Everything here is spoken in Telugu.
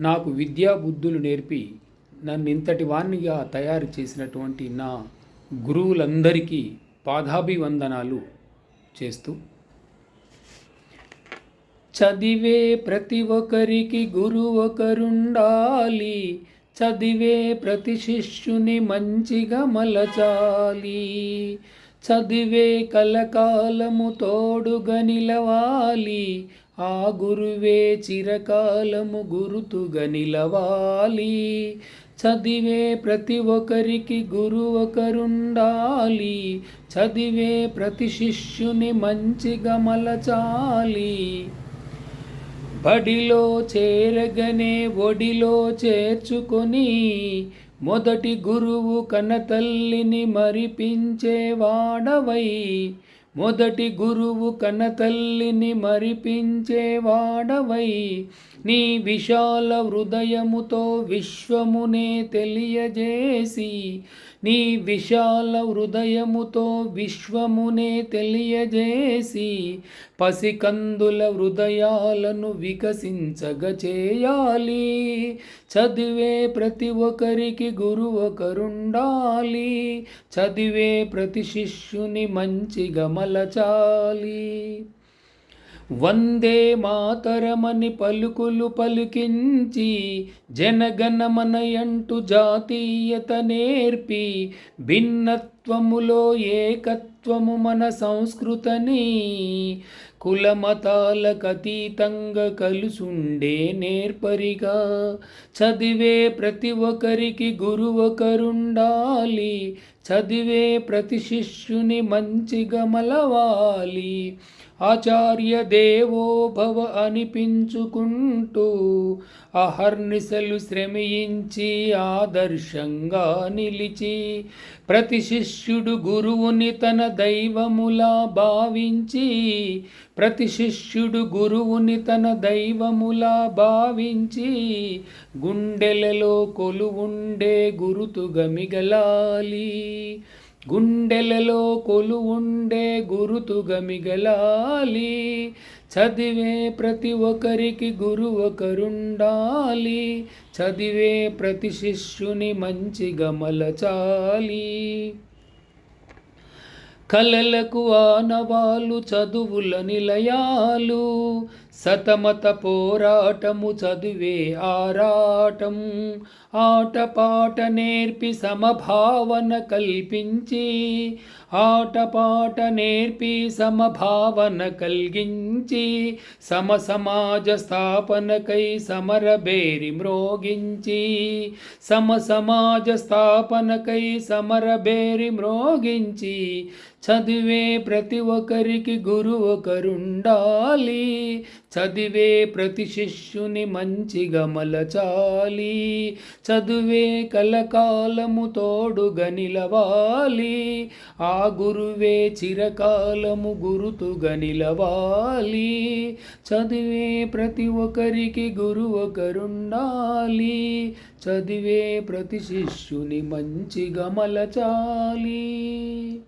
నాకు విద్యా బుద్ధులు నేర్పి నన్ను ఇంతటి వాణ్ణిగా తయారు చేసినటువంటి నా గురువులందరికీ పాదాభివందనాలు చేస్తూ చదివే ప్రతి ఒక్కరికి గురువు ఒకరుండాలి. చదివే ప్రతి శిష్యుని మంచిగా మలచాలి. చదివే కలకాలము తోడుగా నిలవాలి. ఆ గురువే చిరకాలము గురుతుగా నిలవాలి. చదివే ప్రతి ఒక్కరికి గురు ఒకరుండాలి. చదివే ప్రతి శిష్యుని మంచిగా మలచాలి. బడిలో చేరగనే ఒడిలో చేర్చుకొని మొదటి గురువు కనతల్లిని మరిపించేవాడవై మొదటి గురువు కనతల్లిని మరిపించేవాడవై నీ విశాల హృదయముతో విశ్వమునే తెలియజేసి నీ విశాల హృదయముతో విశ్వమునే తెలియజేసి పసికందుల హృదయాలను వికసించగ చేయాలి. చదివే ప్రతి ఒక్కరికి గురువు ఒకరుండాలి. చదివే ప్రతి శిష్యుని మంచిగా మలచాలి వందే మాతరమని పలుకులు పలికించి జనగణమనయంటు జాతీయత నేర్పి భిన్నత్వములో ఏకత్వము మన సంస్కృతని కులమతాలకతీతంగా కలుసుండే నేర్పరిగా చదివే ప్రతి ఒక్కరికి గురువు ఒకరుండాలి. చదివే ప్రతి శిష్యుని మంచిగా మలవాలి. ఆచార్య దేవో భవ అనిపించుకుంటూ అహర్నిశలు శ్రమించి ఆదర్శంగా నిలిచి ప్రతి శిష్యు శిష్యుడు గురువుని తన దైవములా భావించి ప్రతి శిష్యుడు గురువుని తన దైవములా భావించి గుండెలలో కొలువుండే గురుతుగా మిగలాలి. గుండెలలో కొలు ఉండే గురుతుగా మిగలాలి. చదివే ప్రతి ఒక్కరికి గురు ఒకరుండాలి. చదివే ప్రతి శిష్యుని మంచిగా మలచాలి. కలలకు ఆనవాలు చదువుల నిలయాలు సతమత పోరాటము చదివే ఆరాటం. ఆటపాట నేర్పి సమభావన కల్పించి ఆటపాట నేర్పి సమభావన కలిగించి సమ సమాజ స్థాపనకై సమరబేరి మ్రోగించి సమ సమాజ స్థాపనకై సమరబేరి మ్రోగించి చదివే ప్రతి ఒక్కరికి గురువు ఒకరుండాలి. చదివే ప్రతి శిష్యుని మంచిగా మలచాలి చదువే కలకాలము తోడుగా నిలవాలి. ఆ గురువే చిరకాలము గురుతుగా నిలవాలి. చదివే ప్రతి ఒక్కరికి గురు ఒకరుండాలి. చదివే ప్రతి శిష్యుని మంచిగా మలచాలి